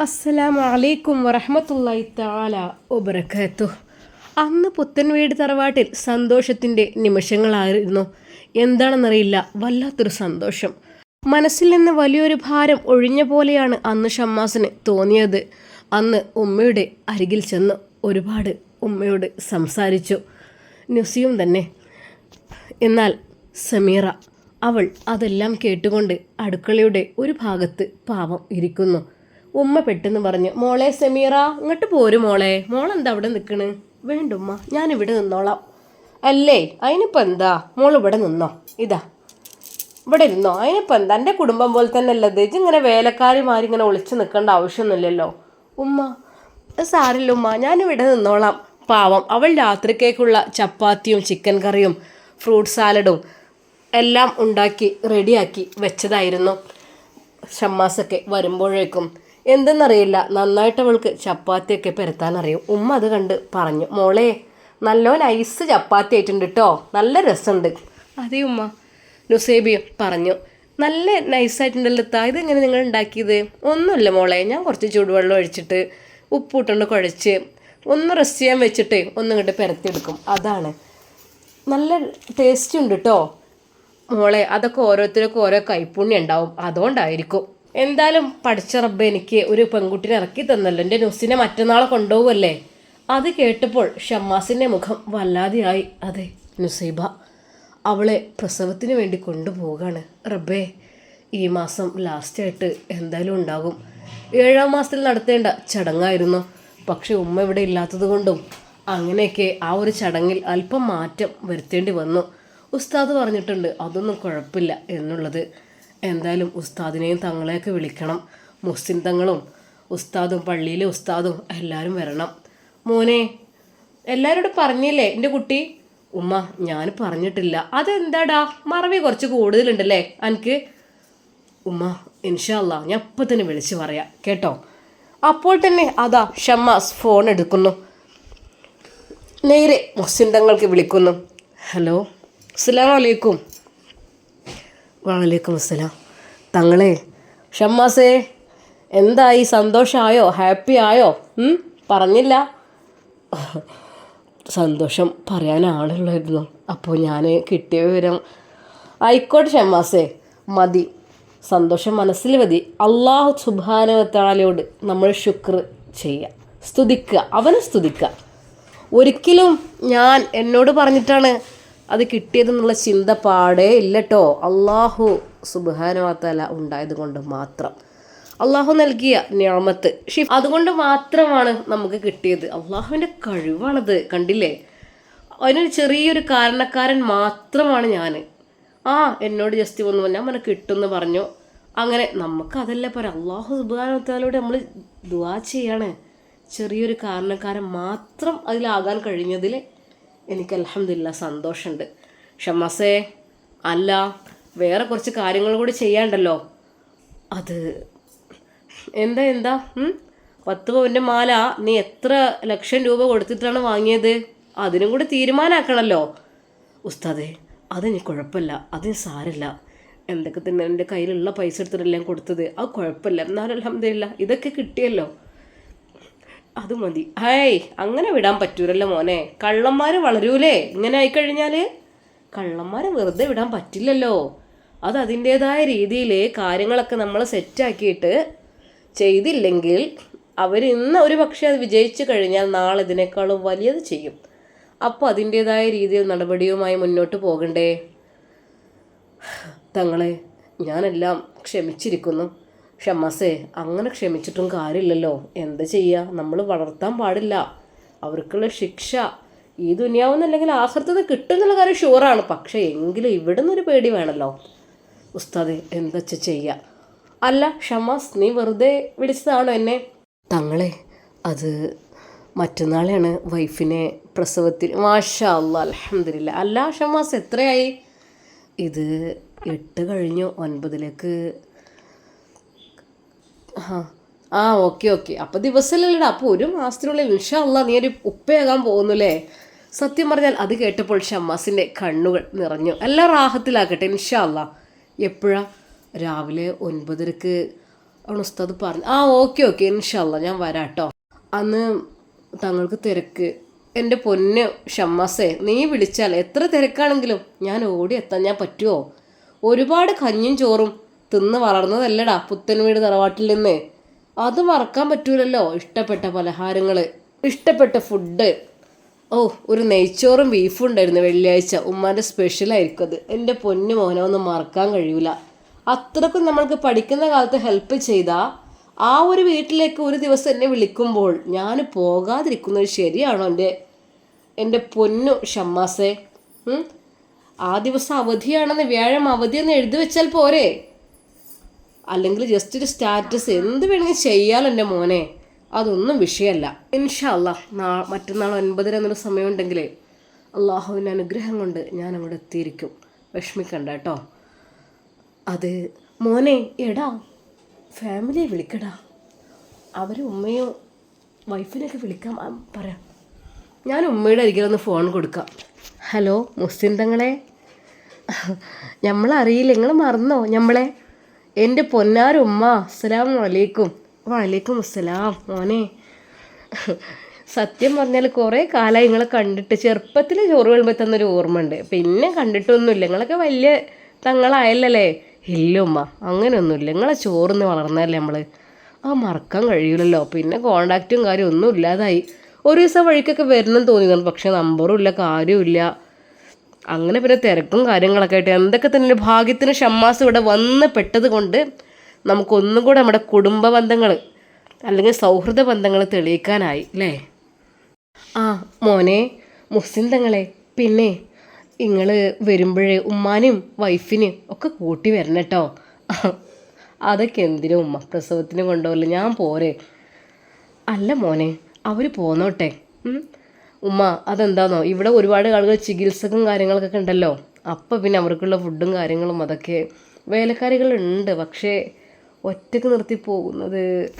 അസ്സലാമു അലൈക്കും വറഹമത്തല്ലായി താല ഒബറക്കാത്തു അന്ന് പുത്തൻ വീട് തറവാട്ടിൽ സന്തോഷത്തിന്റെ നിമിഷങ്ങളായിരുന്നു. എന്താണെന്നറിയില്ല വല്ലാത്തൊരു സന്തോഷം. മനസ്സിൽ നിന്ന് വലിയൊരു ഭാരം ഒഴിഞ്ഞ പോലെയാണ് അന്ന് ഷമ്മാസിന് തോന്നിയത്. അന്ന് ഉമ്മയുടെ അരികിൽ ചെന്ന് ഒരുപാട് ഉമ്മയോട് സംസാരിച്ചു. നുസിയും തന്നെ എന്നാൽ സമീറ അവൾ അതെല്ലാം കേട്ടുകൊണ്ട് അടുക്കളയുടെ ഒരു ഭാഗത്ത് പാവം ഇരിക്കുന്നു. ഉമ്മ പെട്ടെന്ന് പറഞ്ഞു മോളെ സെമീറ ഇങ്ങോട്ട് പോരും മോളെ. മോളെന്താ അവിടെ നിൽക്കണ് വേണ്ടുമ്മ ഞാൻ ഇവിടെ നിന്നോളാം. അല്ലേ? അതിനിപ്പോൾ എന്താ? മോൾ ഇവിടെ നിന്നോ. ഇതാ. ഇവിടെ ഇരുന്നോ? അതിനിപ്പോൾ എന്താ? എന്റെ കുടുംബം പോലെ തന്നെ അല്ലത് ഇങ്ങനെ വേലക്കാരിമാരി ഇങ്ങനെ ഒളിച്ച് നിൽക്കേണ്ട ആവശ്യമൊന്നുമില്ലല്ലോ. ഉമ്മ സാറില്ല ഉമ്മ ഞാനിവിടെ നിന്നോളാം. പാവം അവൾ രാത്രിക്കേക്കുള്ള ചപ്പാത്തിയും ചിക്കൻ കറിയും ഫ്രൂട്ട് സാലഡും എല്ലാം ഉണ്ടാക്കി റെഡിയാക്കി വെച്ചതായിരുന്നു. ഷമ്മാസൊക്കെ വരുമ്പോഴേക്കും എന്തെന്നറിയില്ല. നന്നായിട്ട് അവൾക്ക് ചപ്പാത്തിയൊക്കെ പെരുത്താൻ അറിയും ഉമ്മ അത് കണ്ട് പറഞ്ഞു മോളെ നല്ലോ നൈസ് ചപ്പാത്തി ആയിട്ടുണ്ട് കേട്ടോ നല്ല രസമുണ്ട്. അതേ ഉമ്മ. നുസേബിയും പറഞ്ഞു നല്ല നൈസായിട്ടുണ്ടല്ലോ താ ഇതെങ്ങനെ നിങ്ങൾ ഉണ്ടാക്കിയത്? ഒന്നുമില്ല മോളെ. ഞാൻ കുറച്ച് ചൂടുവെള്ളം ഒഴിച്ചിട്ട് ഉപ്പൂട്ടുണ്ട് കുഴച്ച് ഒന്ന് റെസ്റ്റ് ചെയ്യാൻ വെച്ചിട്ട് ഒന്നും ഇങ്ങോട്ട് പെരത്തിയെടുക്കും. അതാണ്. നല്ല ടേസ്റ്റ് ഉണ്ട് കേട്ടോ മോളെ അതൊക്കെ ഓരോരുത്തർക്കും ഓരോ കൈപ്പുണ്യം ഉണ്ടാവും. അതുകൊണ്ടായിരിക്കും. എന്തായാലും പഠിച്ച റബ്ബ് എനിക്ക് ഒരു പെൺകുട്ടിനെ ഇറക്കി തന്നല്ലോ. എന്റെ നുസിനെ മറ്റന്നാളെ കൊണ്ടുപോകുമല്ലേ അത് കേട്ടപ്പോൾ ഷമ്മാസിന്റെ മുഖം വല്ലാതെയായി. അതെ നുസൈബ അവളെ പ്രസവത്തിന് വേണ്ടി കൊണ്ടുപോവുകയാണ്. റബ്ബേ ഈ മാസം ലാസ്റ്റായിട്ട് എന്തായാലും ഉണ്ടാകും. ഏഴാം മാസത്തിൽ നടത്തേണ്ട ചടങ്ങായിരുന്നു. പക്ഷെ ഉമ്മ ഇവിടെ ഇല്ലാത്തത് കൊണ്ടും അങ്ങനെയൊക്കെ ആ ഒരു ചടങ്ങിൽ അല്പം മാറ്റം വരുത്തേണ്ടി വന്നു. ഉസ്താദ് പറഞ്ഞിട്ടുണ്ട് അതൊന്നും കുഴപ്പമില്ല എന്നുള്ളത്. എന്തായാലും ഉസ്താദിനെയും തങ്ങളെയൊക്കെ വിളിക്കണം. മുസ്ലിം തങ്ങളും ഉസ്താദും പള്ളിയിലെ ഉസ്താദും എല്ലാവരും വരണം. മോനെ എല്ലാവരോടും പറഞ്ഞില്ലേ? എന്റെ കുട്ടി? ഉമ്മ ഞാൻ പറഞ്ഞിട്ടില്ല. അതെന്താടാ? മറവി കുറച്ച് കൂടുതലുണ്ടല്ലേ? എനിക്ക് ഉമ്മ ഇൻഷാല്ല ഞാൻ ഇപ്പം തന്നെ വിളിച്ച് പറയാം. കേട്ടോ? അപ്പോൾ തന്നെ അതാ ഷമ്മാസ് ഫോൺ എടുക്കുന്നു. നേരെ മുസ്ലിം തങ്ങൾക്ക് വിളിക്കുന്നു. ഹലോ അസ്സാം അലൈക്കും. വാലൈക്കും അസ്സലാം. തങ്ങളെ ഷമ്മാസേ എന്തായി? സന്തോഷമായോ ഹാപ്പി ആയോ? പറഞ്ഞില്ല. സന്തോഷം പറയാൻ ആളുള്ളായിരുന്നു. അപ്പോൾ ഞാൻ കിട്ടിയ വിവരം ആയിക്കോട്ടെ ഷമ്മാസേ. മതി. സന്തോഷം മനസ്സിൽ മതി. അള്ളാഹു സുബാനവത്താലയോട് നമ്മൾ ശുക്ർ ചെയ്യുക സ്തുതിക്കുക. അവനെ സ്തുതിക്കുക. ഒരിക്കലും ഞാൻ എന്നോട് പറഞ്ഞിട്ടാണ് അത് കിട്ടിയതെന്നുള്ള ചിന്ത പാടേ ഇല്ലട്ടോ. അള്ളാഹു സുബാനുവാത്തല ഉണ്ടായത് കൊണ്ട് മാത്രം. അള്ളാഹു നൽകിയ ഞാമത്ത്. ഷി അതുകൊണ്ട് മാത്രമാണ് നമുക്ക് കിട്ടിയത്. അള്ളാഹുവിന്റെ കഴിവാണത്. കണ്ടില്ലേ? അതിനൊരു ചെറിയൊരു കാരണക്കാരൻ മാത്രമാണ് ഞാൻ ആ എന്നോട് ജസ്റ്റ് വന്നു ഞാൻ મને കിട്ടുമെന്ന് പറഞ്ഞു. അങ്ങനെ നമുക്ക് അതല്ല പറയാം അള്ളാഹു സുബാനത്താലോട് നമ്മൾ ദുവാ ചെയ്യാണ്. ചെറിയൊരു കാരണക്കാരൻ മാത്രം അതിലാകാൻ കഴിഞ്ഞതിൽ എനിക്ക് അലഹമില്ല സന്തോഷമുണ്ട്. ഷമ്മസേ അല്ല വേറെ കുറച്ച് കാര്യങ്ങൾ കൂടി ചെയ്യാണ്ടല്ലോ. അത് എന്താ എന്താ? പത്ത് പവന്റെ മാല നീ എത്ര ലക്ഷം രൂപ കൊടുത്തിട്ടാണ് വാങ്ങിയത്? അതിനും കൂടി തീരുമാനമാക്കണമല്ലോ ഉസ്താദേ അതിന് കുഴപ്പമില്ല. അതിന് സാരമില്ല. എന്തൊക്കെ തന്നെ എന്റെ കയ്യിലുള്ള പൈസ എടുത്തിട്ടെല്ലാം കൊടുത്തത്? അത് കുഴപ്പമില്ല. എന്നാലും അലഹമില്ല ഇതൊക്കെ കിട്ടിയല്ലോ. അത് മതി. ഹേയ് അങ്ങനെ വിടാൻ പറ്റൂലല്ലോ മോനെ. കള്ളന്മാർ വളരൂലേ? ഇങ്ങനെ ആയിക്കഴിഞ്ഞാൽ കള്ളന്മാരെ വെറുതെ വിടാൻ പറ്റില്ലല്ലോ. അത് അതിന്റേതായ രീതിയിൽ കാര്യങ്ങളൊക്കെ നമ്മൾ സെറ്റാക്കിയിട്ട് ചെയ്തില്ലെങ്കിൽ അവർ ഇന്ന് ഒരു പക്ഷേ അത് വിജയിച്ചു കഴിഞ്ഞാൽ നാളെ ഇതിനേക്കാളും വലിയത് ചെയ്യും. അപ്പോൾ അതിന്റേതായ രീതിയിൽ നടപടിയുമായി മുന്നോട്ട് പോകണ്ടേ? തങ്ങളെ ഞാനെല്ലാം ക്ഷമിച്ചിരിക്കുന്നു. ക്ഷമസേ അങ്ങനെ ക്ഷമിച്ചിട്ടും കാര്യമില്ലല്ലോ. എന്ത് ചെയ്യുക നമ്മൾ വളർത്താൻ പാടില്ല. അവർക്കുള്ള ശിക്ഷ. ഈ ദുനിയാവെന്നല്ലെങ്കിൽ ആഹൃത്തത് കിട്ടുന്നുള്ള കാര്യം ഷുവറാണ് പക്ഷേ എങ്കിലും ഇവിടെ നിന്നൊരു പേടി വേണമല്ലോ ഉസ്താദെ എന്താ ചെയ്യുക അല്ല ഷമാസ് നീ വെറുതെ വിളിച്ചതാണോ എന്നെ? തങ്ങളെ അത് മറ്റന്നാളെയാണ് വൈഫിനെ പ്രസവത്തിൽ മാഷാ അല്ല അലഹമില്ല അല്ല ഷമാസ് എത്രയായി? ഇത് എട്ട് കഴിഞ്ഞു. ഒൻപതിലേക്ക് ആ ആ ഓക്കെ ഓക്കെ. അപ്പോൾ ദിവസമല്ലല്ലേടാ അപ്പോൾ ഒരു മാസത്തിനുള്ളിൽ ഇൻഷാ അല്ലാ നീ ഒരു ഉപ്പയാകാൻ പോകുന്നു അല്ലേ സത്യം പറഞ്ഞാൽ അത് കേട്ടപ്പോൾ ഷമ്മാസിന്റെ കണ്ണുകൾ നിറഞ്ഞു. എല്ലാം റാഹത്തിലാക്കട്ടെ ഇൻഷാ അല്ലാ എപ്പോഴാ? രാവിലെ ഒൻപതരക്ക്. ആണ് ഉസ്താദ് പറഞ്ഞു ആ ഓക്കെ ഓക്കെ ഇൻഷാല്ല ഞാൻ വരാട്ടോ അന്ന് തങ്ങൾക്ക് തിരക്ക്. എന്റെ പൊന്ന് ഷമ്മാസേ നീ വിളിച്ചാൽ എത്ര തിരക്കാണെങ്കിലും ഞാൻ ഓടി എത്താൻ ഞാൻ പറ്റുമോ ഒരുപാട് കഞ്ഞും ചോറും തിന്ന് വളർന്നതല്ലടാ പുത്തൻ വീട് തറവാട്ടിൽ നിന്ന്. അത് മറക്കാൻ പറ്റൂലല്ലോ ഇഷ്ടപ്പെട്ട പലഹാരങ്ങൾ ഇഷ്ടപ്പെട്ട ഫുഡ് ഓ ഒരു നെയ്ച്ചോറും ബീഫും ഉണ്ടായിരുന്നു വെള്ളിയാഴ്ച. ഉമ്മാന്റെ സ്പെഷ്യലായിരിക്കും അത്. എന്റെ പൊന്നു മോനെ ഒന്നും മറക്കാൻ കഴിയൂല. അത്രക്കും നമ്മൾക്ക് പഠിക്കുന്ന കാലത്ത് ഹെൽപ്പ് ചെയ്താൽ ആ ഒരു വീട്ടിലേക്ക് ഒരു ദിവസം എന്നെ വിളിക്കുമ്പോൾ ഞാൻ പോകാതിരിക്കുന്നത് ശരിയാണോ എന്റെ എന്റെ പൊന്നു ഷമ്മാസേ? ആ ദിവസം അവധിയാണെന്ന് വ്യാഴം അവധിയെന്ന് എഴുതി വെച്ചാൽ പോരെ? അല്ലെങ്കിൽ ജസ്റ്റ് ഒരു സ്റ്റാറ്റസ് എന്ത് വേണമെങ്കിൽ ചെയ്യാലോ എന്റെ മോനെ. അതൊന്നും വിഷയമല്ല. ഇൻഷല്ല നാ മറ്റന്നാൾ ഒൻപതര എന്നൊരു സമയമുണ്ടെങ്കിലേ അള്ളാഹുവിന്റെ അനുഗ്രഹം കൊണ്ട് ഞാൻ അവിടെ എത്തിയിരിക്കും. വിഷമിക്കണ്ട കേട്ടോ. അത് മോനെ എടാ ഫാമിലിയെ വിളിക്കടാ. അവർ ഉമ്മയോ വൈഫിനെയൊക്കെ വിളിക്കാം. പറയാം. ഞാൻ ഉമ്മയുടെ അരികിലൊന്ന് ഫോൺ കൊടുക്കാം. ഹലോ മുസ്ലിം തങ്ങളെ. നമ്മളറിയില്ല നിങ്ങൾ മറന്നോ നമ്മളെ എന്റെ പൊന്നാരുമ്മ അസ്സലാം വലൈക്കും വലൈക്കും അസ്സലാം മോനെ. സത്യം പറഞ്ഞാൽ കുറേ കാലമായി നിങ്ങളെ കണ്ടിട്ട് ചെറുപ്പത്തിൽ ചോറ് വിളുമ്പോൾ തന്നൊരു ഓർമ്മ ഉണ്ട് പിന്നെ കണ്ടിട്ടൊന്നുമില്ല. നിങ്ങളൊക്കെ വലിയ തങ്ങളായല്ലേ ഇല്ല ഉമ്മ അങ്ങനെയൊന്നുമില്ല. നിങ്ങളെ ചോറിന്ന് വളർന്നതല്ലേ നമ്മൾ ആ മറക്കാൻ കഴിയില്ലല്ലോ പിന്നെ കോണ്ടാക്റ്റും കാര്യം ഒന്നും ഇല്ലാതായി. ഒരു ദിവസം വഴിക്കൊക്കെ വരണം തോന്നിയിരുന്നു പക്ഷേ നമ്പറും ഇല്ല കാര്യമില്ല അങ്ങനെ പിന്നെ തിരക്കും കാര്യങ്ങളൊക്കെ ആയിട്ട് എന്തൊക്കെ തന്നെ ഭാഗ്യത്തിന് ഷമ്മാസ് ഇവിടെ വന്ന് പെട്ടത് കൊണ്ട് നമുക്കൊന്നും കൂടെ നമ്മുടെ കുടുംബ ബന്ധങ്ങൾ അല്ലെങ്കിൽ സൗഹൃദ ബന്ധങ്ങൾ തെളിയിക്കാനായി അല്ലേ? ആ മോനെ മുസ്ലിം തങ്ങളെ പിന്നെ നിങ്ങൾ വരുമ്പോഴേ ഉമ്മാനും വൈഫിനും ഒക്കെ കൂട്ടി വരണം കേട്ടോ അതൊക്കെ എന്തിനും ഉമ്മ പ്രസവത്തിന് കൊണ്ടുപോകില്ല ഞാൻ പോരെ. അല്ല മോനെ അവർ പോന്നോട്ടെ. ഉമ്മ അതെന്താന്നോ? ഇവിടെ ഒരുപാട് ആളുകൾ ചികിത്സക്കും കാര്യങ്ങളൊക്കെ ഉണ്ടല്ലോ. അപ്പം പിന്നെ അവർക്കുള്ള ഫുഡും കാര്യങ്ങളും അതൊക്കെ വേലക്കാരികളുണ്ട്. പക്ഷേ ഒറ്റയ്ക്ക് നിർത്തി പോകുന്നത്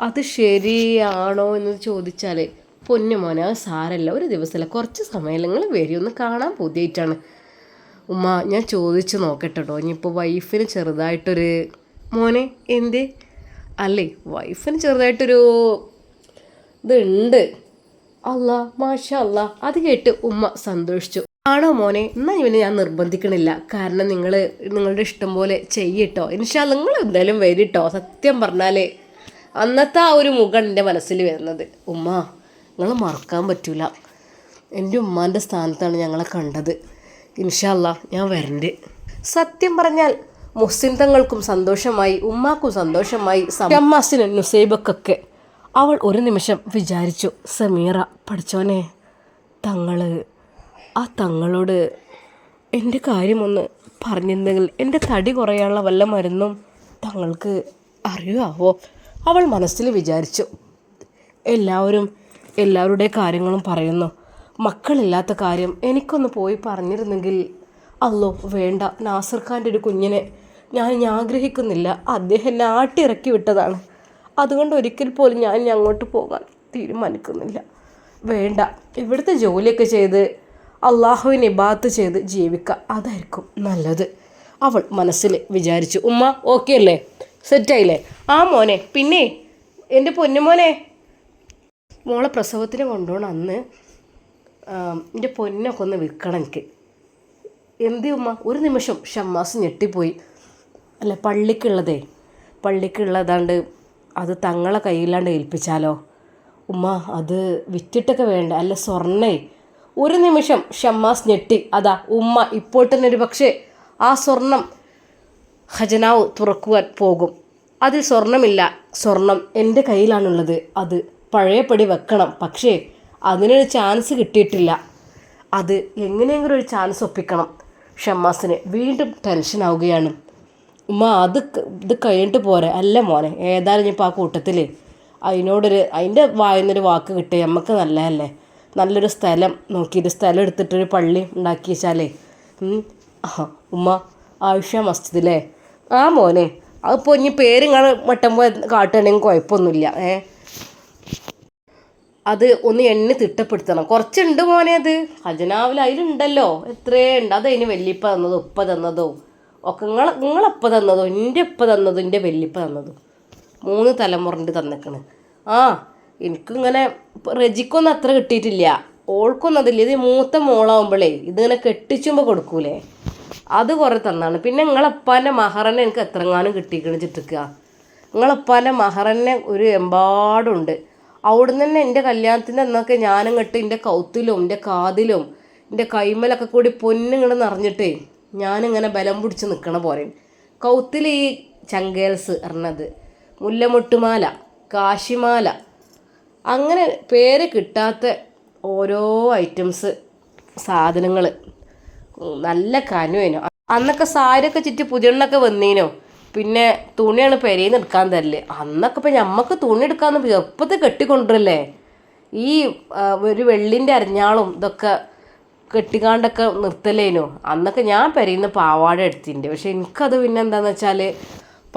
അത് ശരിയാണോ എന്ന് ചോദിച്ചാൽ പൊന്നു മോനെ അത് സാരല്ല. ഒരു ദിവസമല്ല കുറച്ച് സമയം നിങ്ങൾ വരും. ഒന്ന് കാണാൻ പുതിയായിട്ടാണ്. ഉമ്മ ഞാൻ ചോദിച്ച് നോക്കട്ടെ കേട്ടോ ഇനിയിപ്പോൾ വൈഫിന് ചെറുതായിട്ടൊരു മോനെ എന്ത്? അല്ലേ വൈഫിന് ചെറുതായിട്ടൊരു ഇതുണ്ട്. അല്ല മാഷ അല്ല അത് കേട്ട് ഉമ്മ സന്തോഷിച്ചു. ആണോ മോനെ? എന്നാ ഇവനെ ഞാൻ നിർബന്ധിക്കണില്ല. കാരണം നിങ്ങൾ നിങ്ങളുടെ ഇഷ്ടം പോലെ ചെയ്യട്ടോ. ഇൻഷാ നിങ്ങൾ എന്തായാലും വരിട്ടോ സത്യം പറഞ്ഞാൽ അന്നത്തെ ആ ഒരു മുഖം എന്റെ മനസ്സിൽ വരുന്നത്. ഉമ്മ നിങ്ങൾ മറക്കാൻ പറ്റൂല. എന്റെ ഉമ്മാന്റെ സ്ഥാനത്താണ് ഞങ്ങളെ കണ്ടത്. ഇൻഷല്ല ഞാൻ വരണ്ട്. സത്യം പറഞ്ഞാൽ മുസ്ലിം തങ്ങൾക്കും സന്തോഷമായി ഉമ്മാക്കും സന്തോഷമായി സമ്മാസിനും നുസൈബക്കൊക്കെ അവൾ ഒരു നിമിഷം വിചാരിച്ചു സമീറ പഠിച്ചോനെ തങ്ങൾ ആ തങ്ങളോട് എന്റെ കാര്യമൊന്ന് പറഞ്ഞിരുന്നെങ്കിൽ എന്റെ തടി കുറയാനുള്ള വല്ല മരുന്നും തങ്ങൾക്ക് അറിയാവോ? അവൾ മനസ്സിൽ വിചാരിച്ചു. എല്ലാവരും എല്ലാവരുടെ കാര്യങ്ങളും പറയുന്നു. മക്കളില്ലാത്ത കാര്യം എനിക്കൊന്ന് പോയി പറഞ്ഞിരുന്നെങ്കിൽ അല്ലോ വേണ്ട നാസർ ഖാന്റെ ഒരു കുഞ്ഞിനെ ഞാൻ ആഗ്രഹിക്കുന്നില്ല. അദ്ദേഹം എന്നെ ആട്ടിയിറക്കി വിട്ടതാണ്. അതുകൊണ്ട് ഒരിക്കൽ പോലും ഞാൻ ഇനി അങ്ങോട്ട് പോകാൻ തീരുമാനിക്കുന്നില്ല. വേണ്ട. ഇവിടുത്തെ ജോലിയൊക്കെ ചെയ്ത് അള്ളാഹുവിനെ ബാത്ത് ചെയ്ത് ജീവിക്കുക അതായിരിക്കും നല്ലത്. അവൾ മനസ്സിൽ വിചാരിച്ചു ഉമ്മ ഓക്കെ അല്ലേ? സെറ്റായില്ലേ ആ മോനെ പിന്നെ? എന്റെ പൊന്നുമോനെ? മോളെ പ്രസവത്തിന് കൊണ്ടുപോകണം അന്ന്. എന്റെ പൊന്നൊക്കെ ഒന്ന് വിൽക്കണം എനിക്ക്. എന്തി ഉമ്മ? ഒരു നിമിഷം ഷമ്മാസ് ഞെട്ടിപ്പോയി. അല്ല പള്ളിക്കുള്ളതേ? പള്ളിക്കുള്ളതാണ്ട് അത് തങ്ങളെ കയ്യിലാണ്ട് ഏൽപ്പിച്ചാലോ? ഉമ്മ അത് വിറ്റിട്ടൊക്കെ വേണ്ട. അല്ല സ്വർണേ. ഒരു നിമിഷം ഷമ്മാസ് ഞെട്ടി. അതാ ഉമ്മ ഇപ്പോൾ തന്നെ ഒരു പക്ഷേ ആ സ്വർണം ഖജനാവ് തുറക്കുവാൻ പോകും. അതിൽ സ്വർണമില്ല. സ്വർണം എന്റെ കയ്യിലാണുള്ളത്. അത് പഴയപടി വെക്കണം. പക്ഷേ അതിനൊരു ചാൻസ് കിട്ടിയിട്ടില്ല. അത് എങ്ങനെയെങ്കിലും ഒരു ചാൻസ് ഒപ്പിക്കണം. ഷമ്മാസിന് വീണ്ടും ടെൻഷൻ ആവുകയാണ് ഉമ്മ അത് ഇത് കഴിഞ്ഞിട്ട് പോരെ. അല്ല മോനെ ഏതായാലും ഇനിയിപ്പോൾ ആ കൂട്ടത്തിൽ അതിനോടൊരു അതിന്റെ വായിൽ നിന്നൊരു വാക്ക് കിട്ടിയ നമുക്ക് നല്ലതല്ലേ? നല്ലൊരു സ്ഥലം നോക്കിയിട്ട് സ്ഥലം എടുത്തിട്ടൊരു പള്ളി ഉണ്ടാക്കി വെച്ചാലേ ഉമ്മ ആയിഷ മസ്ജിദല്ലേ ആ മോനെ അതിപ്പോൾ ഇനി പേരിങ്ങനെ വട്ടം പോയി കാട്ടുകയാണെങ്കിൽ കുഴപ്പമൊന്നുമില്ല ഏ? അത് ഒന്ന് എണ്ണി തിട്ടപ്പെടുത്തണം. കുറച്ചുണ്ട് മോനെ അത്. ഖജനാവിൽ അതിലുണ്ടല്ലോ എത്രയുണ്ട്. അത് അതിന് വല്യപ്പ തന്നതോ ഉപ്പ തന്നതോ. ഒക്കെ നിങ്ങളെ നിങ്ങളെപ്പോൾ തന്നതും എന്റെ ഇപ്പം തന്നതും എന്റെ വല്യപ്പ തന്നതും. മൂന്ന് തലമുറണ്ട് തന്നിക്കണ്. ആ എനിക്കിങ്ങനെ റെജിക്കൊന്നും അത്ര കിട്ടിയിട്ടില്ല ഓൾക്കൊന്നും അതില്ല ഇത് മൂത്ത മോളാവുമ്പോഴേ ഇതിങ്ങനെ കെട്ടിച്ചുമ്പോൾ കൊടുക്കൂലേ? അത് കുറേ തന്നാണ്. പിന്നെ നിങ്ങളപ്പാന്റെ മഹറന്നെ എനിക്ക് എത്രങ്ങാനും കിട്ടിക്കണ് ചിട്ടിക്കുക നിങ്ങളപ്പാന്റെ മഹറന്നെ ഒരു എമ്പാടുണ്ട്. അവിടുന്ന് തന്നെ എന്റെ കല്യാണത്തിന്റെ അന്നൊക്കെ ഞാനങ്ങോട്ട് എന്റെ കൗത്തിലും എന്റെ കാതിലും എന്റെ കൈമലൊക്കെ കൂടി പൊന്നിങ്ങോട്ട് നിറഞ്ഞിട്ടേ ഞാനിങ്ങനെ ബലം പിടിച്ച് നിൽക്കണ പോലെ. കൗത്തിൽ ഈ ചങ്കേൽസ് പറഞ്ഞത്. മുല്ലമുട്ടുമാല കാശിമാല. അങ്ങനെ പേര് കിട്ടാത്ത ഓരോ ഐറ്റംസ് സാധനങ്ങൾ. നല്ല കനുവേനോ. അന്നൊക്കെ സാരിയൊക്കെ ചുറ്റി പുതിയണ്ണൊക്കെ വന്നീനോ. പിന്നെ തുണിയാണ് പെരയിൽ എടുക്കാൻ തരൽ. അന്നൊക്കെ ഇപ്പം ഞമ്മക്ക് തുണി എടുക്കാന്ന് എപ്പോഴത്തെ കെട്ടിക്കൊണ്ടല്ലേ ഈ ഒരു വെള്ളിന്റെ അരഞ്ഞാളും ഇതൊക്കെ കെട്ടിക്കാണ്ടൊക്കെ നിർത്തലേനു. അന്നൊക്കെ ഞാൻ പെരയുന്ന പാവാട എടുത്തിട്ടുണ്ട്. പക്ഷെ എനിക്കത് പിന്നെ എന്താന്ന് വെച്ചാൽ